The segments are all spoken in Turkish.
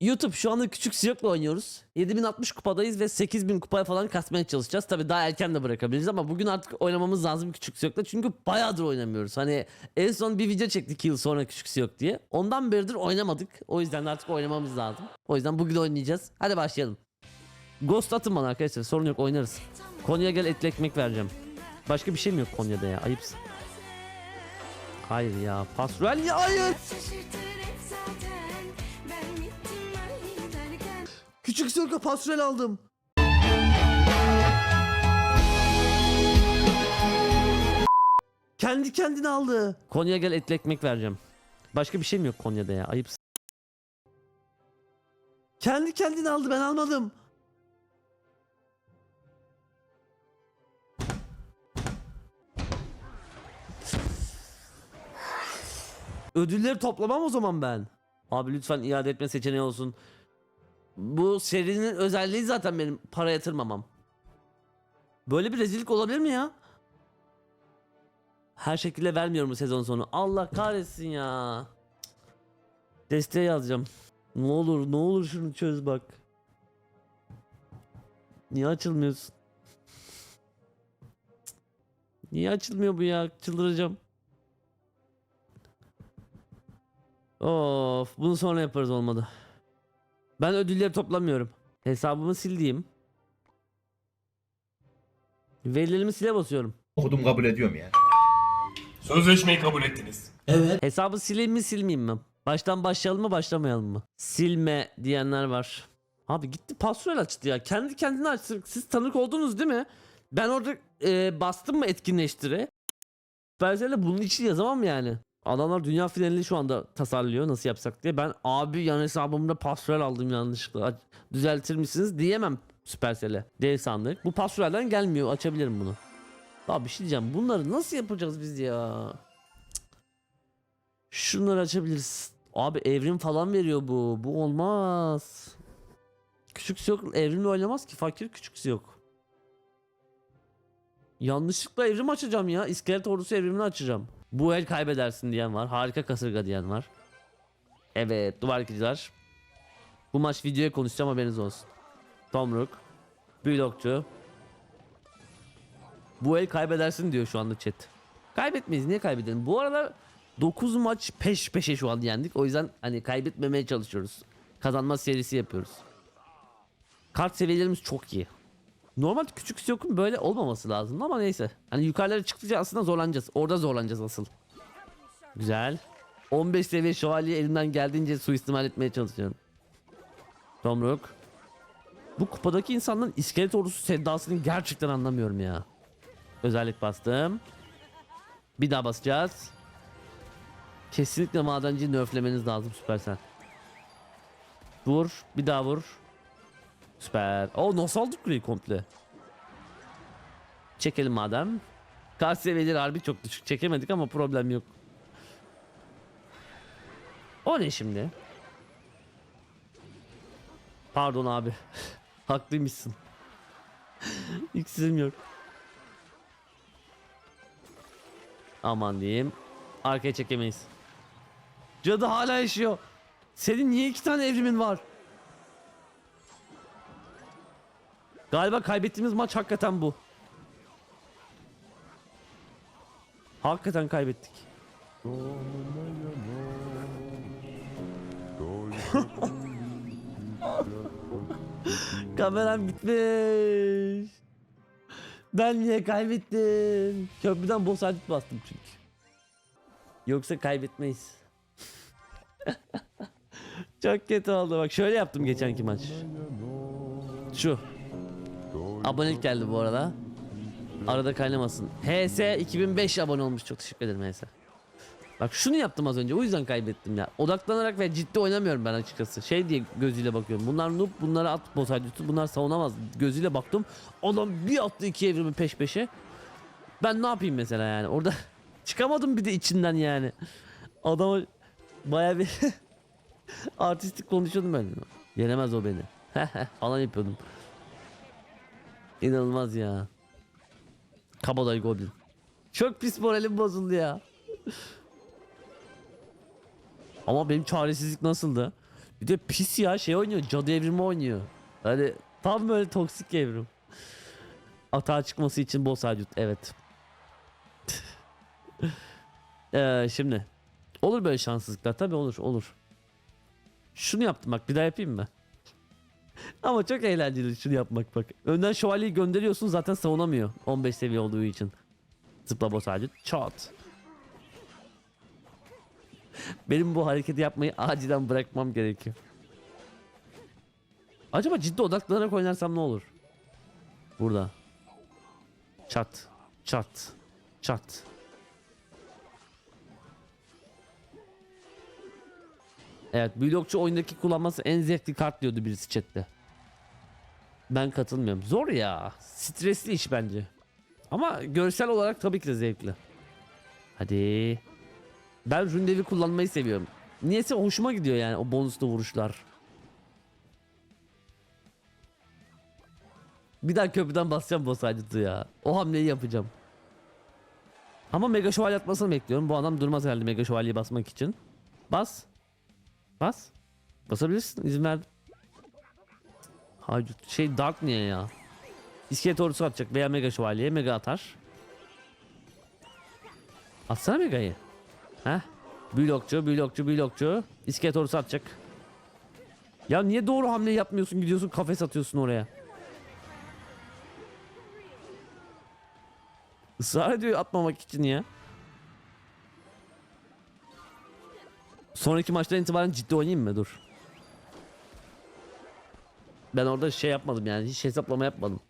YouTube şu anda küçük siyokla oynuyoruz. 7060 kupadayız ve 8000 kupaya falan kasmaya çalışacağız. Tabi daha erken de bırakabiliriz ama bugün artık oynamamız lazım küçük siyokla. Çünkü bayağıdır oynamıyoruz. Hani en son bir video çektik 2 yıl sonra küçük siyok diye. Ondan beridir oynamadık. O yüzden de artık oynamamız lazım. O yüzden bugün oynayacağız. Hadi başlayalım. Ghost atın bana arkadaşlar sorun yok oynarız. Konya gel etli ekmek vereceğim. Başka bir şey mi yok Konya'da ya ayıpsın. Hayır ya pasrel ya hayır. Küçük sirka pasrel aldım. Kendi kendine aldı. Konya gel etli ekmek vereceğim. Başka bir şey mi yok Konya'da ya? Ayıpsın. Kendi kendine aldı ben almadım. Ödülleri toplamam o zaman ben. Abi lütfen iade etme seçeneği olsun. Bu serinin özelliği zaten benim para yatırmamam. Böyle bir rezillik olabilir mi ya? Her şekilde vermiyorum bu sezon sonu. Allah kahretsin ya. Desteğe yazacağım. Ne olur ne olur şunu çöz bak. Niye açılmıyorsun? Niye açılmıyor bu ya? Çıldıracağım. Of bunu sonra yaparız olmadı. Ben ödülleri toplamıyorum. Hesabımı sildiğim. Verilerimi sile basıyorum. Okudum kabul ediyorum ya. Sözleşmeyi kabul ettiniz. Hesabı sileyim mi silmeyeyim mi? Baştan başlayalım mı başlamayalım mı? Silme diyenler var. Abi gitti pasrol açtı ya. Kendi kendine açtı. Siz tanık oldunuz değil mi? Ben orada e, bastım mı etkinleştire? Supercell'e bunun için yazamam yani. Adamlar dünya finalini şu anda tasarlıyor nasıl yapsak diye. Ben abi yan hesabımda pasrol aldım yanlışlıkla. Düzeltir misiniz diyemem Supercell'e. Dev sandık. Bu pasrolden gelmiyor. Açabilirim bunu. Abi bir şey diyeceğim. Bunları nasıl yapacağız biz ya? Şunları açabiliriz. Abi evrim falan veriyor bu. Bu olmaz. Küçük yok evrimle oynamaz ki. Fakir küçük yok. Yanlışlıkla evrim açacağım ya. İskelet ordusu evrimini açacağım. Bu el kaybedersin diyen var. Harika kasırga diyen var. Evet duvar yıkıcılar. Bu maç videoya konuşacağım haberiniz olsun. Tomruk. Büyülokçu. Bu el kaybedersin diyor şu anda chat. Kaybetmeyiz niye kaybedelim? Bu arada 9 maç peş peşe şu an yendik. O yüzden hani kaybetmemeye çalışıyoruz. Kazanma serisi yapıyoruz. Kart seviyelerimiz çok iyi. Normal küçük Siyok'un böyle olmaması lazım ama neyse. Hani yukarılara çıktıkça aslında zorlanacağız. Orada zorlanacağız asıl. Güzel. 15 seviye şövalye elimden geldiğince suistimal etmeye çalışıyorum. Tomruk. Bu kupadaki insanların iskelet ordusu sevdasını gerçekten anlamıyorum ya. Özellik bastım. Bir daha basacağız. Kesinlikle madenciyi nerflemeniz lazım Süpersen. Vur. Bir daha vur. Süper. O nasıl aldık kuleyi komple? Çekelim madem. Kart seviyeleri harbi çok düşük. Çekemedik ama problem yok. O ne şimdi? Pardon abi. Haklıymışsın. İksirim yok. Aman diyeyim. Arkaya çekemeyiz. Cadı hala yaşıyor. Senin niye iki tane evrimin var? Galiba kaybettiğimiz maç hakikaten bu. Hakikaten kaybettik. Kameram gitmiş. Ben niye kaybettim? Köprüden boss harcık bastım çünkü. Yoksa kaybetmeyiz. Çok kötü oldu bak şöyle yaptım geçenki maç. Şu. Abonelik geldi bu arada. Arada kaynamasın. HS 2005 abone olmuş çok teşekkür ederim HS. Bak şunu yaptım az önce o yüzden kaybettim ya. Odaklanarak ve ciddi oynamıyorum ben açıkçası. Şey diye gözüyle bakıyorum. Bunlar noob bunlara at bozaydı bunlar savunamaz. Gözüyle baktım. Adam bir attı iki evrimi peş peşe. Ben ne yapayım mesela yani orada çıkamadım bir de içinden yani. Adama baya bir artistik konuşuyordum ben. Yenemez o beni. falan yapıyordum. İnanılmaz ya. Kabadayı Goblin. Çok pis moralim bozuldu ya. Ama benim çaresizlik nasıldı? Bir de pis ya şey oynuyor. Cadı evrimi oynuyor. Hani tam böyle toksik evrim. Atağa çıkması için boss hacut. Evet. Ee, şimdi. Olur böyle şanssızlıklar. Tabi olur olur. Şunu yaptım bak bir daha yapayım mı? Ama çok eğlenceli şunu yapmak bak. Önden şövalyeyi gönderiyorsun zaten savunamıyor. 15 seviye olduğu için. Zıpla boss hacut. Çat. Benim bu hareketi yapmayı acilen bırakmam gerekiyor. Acaba ciddi odaklanarak oynarsam ne olur? Burada. Çat. Çat. Çat. Evet, blokçu oyundaki kullanması en zevkli kart diyordu birisi chatte. Ben katılmıyorum. Zor ya. Stresli iş bence. Ama görsel olarak tabii ki de zevkli. Hadi. Ben Rundevi kullanmayı seviyorum. Niyeyse hoşuma gidiyor yani o bonuslu vuruşlar. Bir daha köprüden basacağım boss acıtı ya. O hamleyi yapacağım. Ama mega şövalye atmasını bekliyorum. Bu adam durmaz herhalde mega şövalyeyi basmak için. Bas. Bas. Basabilirsin. izin verdim. Hayır şey dark niye ya? İskelet ordusu atacak veya mega şövalyeye mega atar. Atsana megayı. Heh. Blokçu, blokçu, blokçu. İskelet ordusu atacak. Ya niye doğru hamle yapmıyorsun gidiyorsun kafes atıyorsun oraya. Israr ediyor atmamak için ya. Sonraki maçtan itibaren ciddi oynayayım mı? Dur. Ben orada şey yapmadım yani hiç hesaplama yapmadım.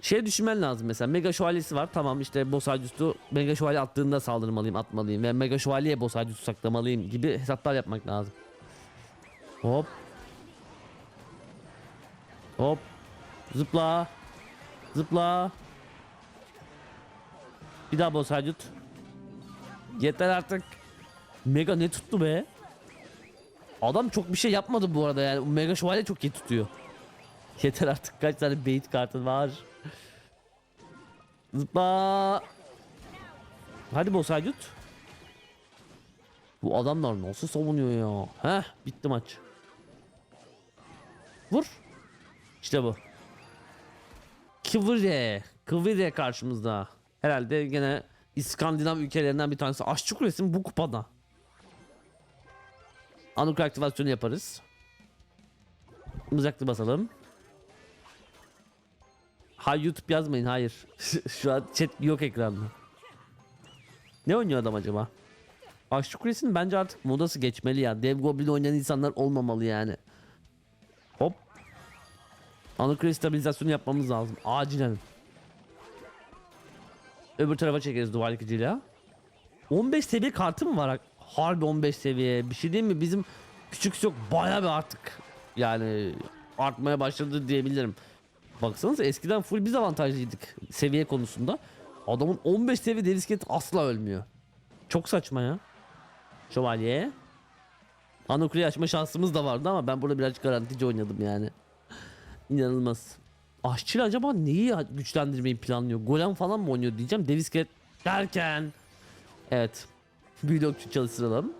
Şey düşünmen lazım mesela Mega Şövalyesi var tamam işte boss Hacustu Mega Şövalye attığında saldırmalıyım atmalıyım ve Mega Şövalye'ye boss Hacustu saklamalıyım gibi hesaplar yapmak lazım. Hop. Hop. Zıpla. Zıpla. Bir daha boss Hacut. Yeter artık. Mega ne tuttu be? Adam çok bir şey yapmadı bu arada yani. Mega Şövalye çok iyi tutuyor. Yeter artık kaç tane bait kartın var. Zıpla. Hadi boss Hacut. Bu adamlar nasıl savunuyor ya? Heh bitti maç. Vur. İşte bu. Kıvırye. Kıvırye karşımızda. Herhalde gene İskandinav ülkelerinden bir tanesi. Aşçı Kulesi bu kupada? Anuk aktivasyonu yaparız. Mızraklı basalım. Ha YouTube yazmayın hayır. Şu an chat yok ekranda. Ne oynuyor adam acaba? Aşçı Kulesi'nin bence artık modası geçmeli ya. Dev Goblin oynayan insanlar olmamalı yani. Hop. Anukule stabilizasyonu yapmamız lazım. Acilen. Öbür tarafa çekeriz duvar yıkıcıyla. 15 seviye kartı mı var? Harbi 15 seviye. Bir şey değil mi? Bizim küçük yok bayağı bir artık. Yani artmaya başladı diyebilirim. Baksanıza eskiden full biz avantajlıydık seviye konusunda. Adamın 15 seviye devisket asla ölmüyor. Çok saçma ya. Şövalye. Anokuleyi açma şansımız da vardı ama ben burada birazcık garantici oynadım yani. İnanılmaz. Aşçı acaba neyi güçlendirmeyi planlıyor? Golem falan mı oynuyor diyeceğim. Devisket derken. Evet. Blokçu çalıştıralım.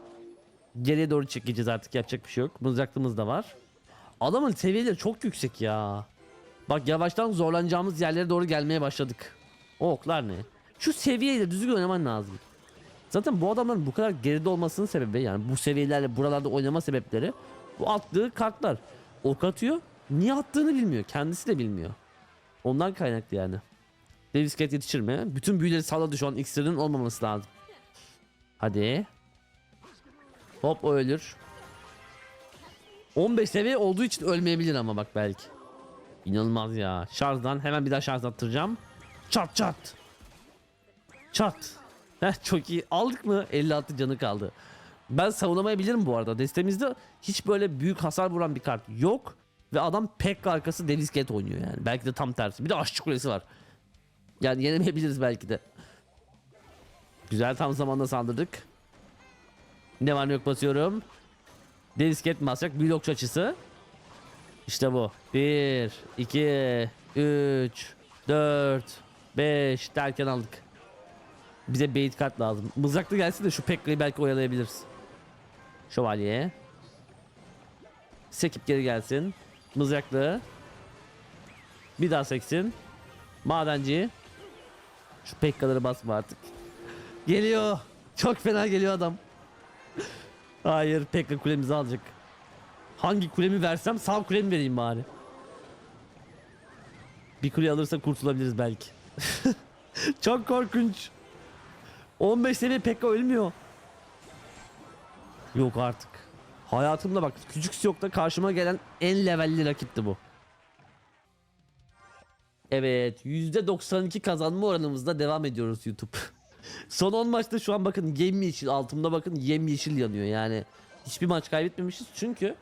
Geriye doğru çekeceğiz artık yapacak bir şey yok. Mızraklığımız da var. Adamın seviyeleri çok yüksek ya. Bak yavaştan zorlanacağımız yerlere doğru gelmeye başladık. O oklar ne? Şu seviyeyle düzgün oynaman lazım. Zaten bu adamların bu kadar geride olmasının sebebi yani bu seviyelerle buralarda oynama sebepleri bu attığı kartlar. Ok atıyor. Niye attığını bilmiyor. Kendisi de bilmiyor. Ondan kaynaklı yani. Davis Cat yetişir mi? Bütün büyüleri salladı şu an iksirinin olmaması lazım. Hadi. Hop o ölür. 15 seviye olduğu için ölmeyebilir ama bak belki. İnanılmaz ya. Şarjdan hemen bir daha şarj attıracağım. Çat çat. Çat. Heh, çok iyi. Aldık mı? 56 canı kaldı. Ben savunamayabilirim bu arada. Destemizde hiç böyle büyük hasar vuran bir kart yok. Ve adam pek arkası Davis Cat oynuyor yani. Belki de tam tersi. Bir de aşçı kulesi var. Yani yenemeyebiliriz belki de. Güzel tam zamanda saldırdık. Ne var ne yok basıyorum. Davis Cat basacak. Blokçu açısı. İşte bu. 1, 2, 3, 4, 5 derken aldık. Bize bait kart lazım. Mızraklı gelsin de şu Pekka'yı belki oyalayabiliriz. Şövalye. Sekip geri gelsin. Mızraklı. Bir daha seksin. Madenci. Şu pekkaları basma artık. Geliyor. Çok fena geliyor adam. Hayır pekka kulemizi alacak. Hangi kulemi versem sağ kulemi vereyim bari. Bir kule alırsa kurtulabiliriz belki. Çok korkunç. 15 seviye Pekka ölmüyor. Yok artık. Hayatımda bak küçük Siyok'ta karşıma gelen en levelli rakipti bu. Evet %92 kazanma oranımızda devam ediyoruz YouTube. Son 10 maçta şu an bakın yemyeşil altımda bakın yemyeşil yanıyor yani. Hiçbir maç kaybetmemişiz çünkü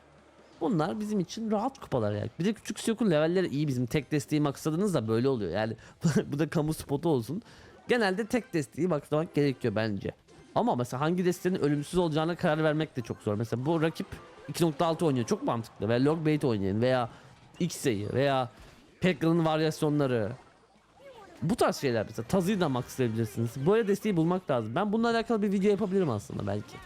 bunlar bizim için rahat kupalar yani. Bir de küçük Siyok'un levelleri iyi bizim tek desteği maksadınız da böyle oluyor yani. bu da kamu spotu olsun. Genelde tek desteği maksamak gerekiyor bence. Ama mesela hangi destenin ölümsüz olacağına karar vermek de çok zor. Mesela bu rakip 2.6 oynuyor çok mantıklı. Veya log bait oynayın veya X'e'yi veya Pekka'nın varyasyonları. Bu tarz şeyler mesela Tazı'yı da maxlayabilirsiniz. Böyle desteği bulmak lazım. Ben bununla alakalı bir video yapabilirim aslında belki.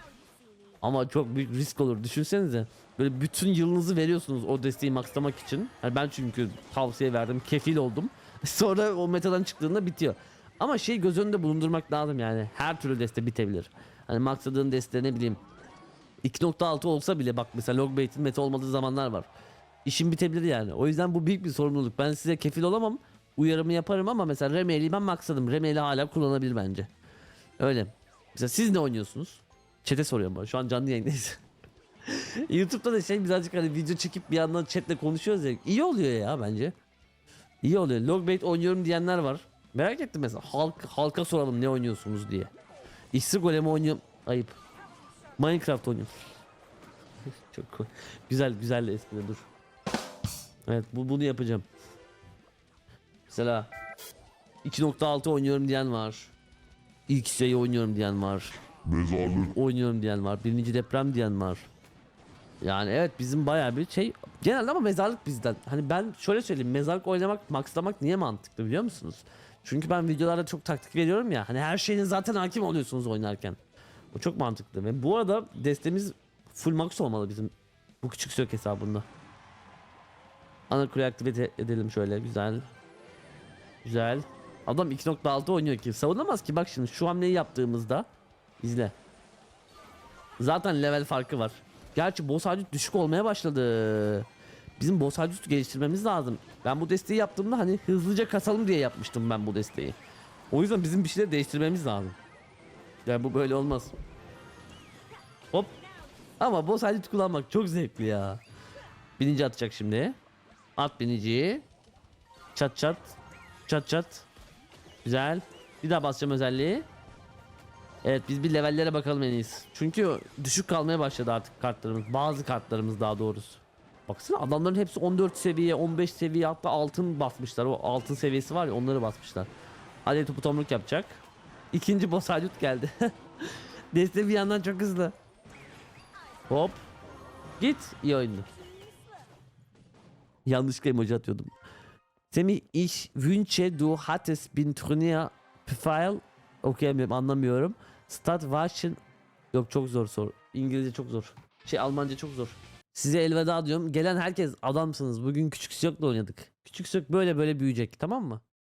Ama çok büyük risk olur. Düşünsenize. Böyle bütün yılınızı veriyorsunuz o desteği maxlamak için. Yani ben çünkü tavsiye verdim, kefil oldum. Sonra o metadan çıktığında bitiyor. Ama şey göz önünde bulundurmak lazım yani. Her türlü deste bitebilir. Hani maxladığın deste ne bileyim 2.6 olsa bile bak mesela Logbait'in meta olmadığı zamanlar var. İşim bitebilir yani. O yüzden bu büyük bir sorumluluk. Ben size kefil olamam. Uyarımı yaparım ama mesela Remeli'yi ben maxladım. Remeli hala kullanabilir bence. Öyle. Mesela siz ne oynuyorsunuz? Chat'e soruyorum ben. Şu an canlı yayındayız. YouTube'da da şey birazcık hani video çekip bir yandan chatle konuşuyoruz ya. İyi oluyor ya bence. İyi oluyor. Logbait oynuyorum diyenler var. Merak ettim mesela. Halk, halka soralım ne oynuyorsunuz diye. İşsiz golemi oynuyorum. Ayıp. Minecraft oynuyorum. Çok cool. Güzel güzel espri dur. Evet bu bunu yapacağım. Mesela 2.6 oynuyorum diyen var. X'yi oynuyorum diyen var. Mezarlık Oynuyorum diyen var. Birinci deprem diyen var. Yani evet bizim bayağı bir şey genelde ama mezarlık bizden. Hani ben şöyle söyleyeyim mezarlık oynamak maxlamak niye mantıklı biliyor musunuz? Çünkü ben videolarda çok taktik veriyorum ya. Hani her şeyin zaten hakim oluyorsunuz oynarken. O çok mantıklı ve bu arada destemiz full max olmalı bizim bu küçük sök hesabında. Ana kuleyi aktive edelim şöyle güzel. Güzel. Adam 2.6 oynuyor ki savunamaz ki bak şimdi şu hamleyi yaptığımızda izle. Zaten level farkı var. Gerçi boss düşük olmaya başladı. Bizim boss geliştirmemiz lazım. Ben bu desteği yaptığımda hani hızlıca kasalım diye yapmıştım ben bu desteği. O yüzden bizim bir şeyler değiştirmemiz lazım. Yani bu böyle olmaz. Hop. Ama boss hadut kullanmak çok zevkli ya. Binici atacak şimdi. At biniciyi. Çat çat. Çat çat. Güzel. Bir daha basacağım özelliği. Evet biz bir levellere bakalım en iyisi. Çünkü düşük kalmaya başladı artık kartlarımız. Bazı kartlarımız daha doğrusu. Baksana adamların hepsi 14 seviye, 15 seviye hatta altın basmışlar. O altın seviyesi var ya onları basmışlar. Hadi topu tomruk yapacak. İkinci boss halut geldi. Deste bir yandan çok hızlı. Hop. Git. iyi oyundu. Yanlışlıkla emoji atıyordum. Semih ich wünsche du hattest bin Turnier Pfeil okuyamıyorum anlamıyorum. Stad Waschen yok çok zor soru. İngilizce çok zor. Şey Almanca çok zor. Size elveda diyorum. Gelen herkes adamsınız. Bugün küçük Siyok'la oynadık. Küçük Siyok böyle böyle büyüyecek tamam mı?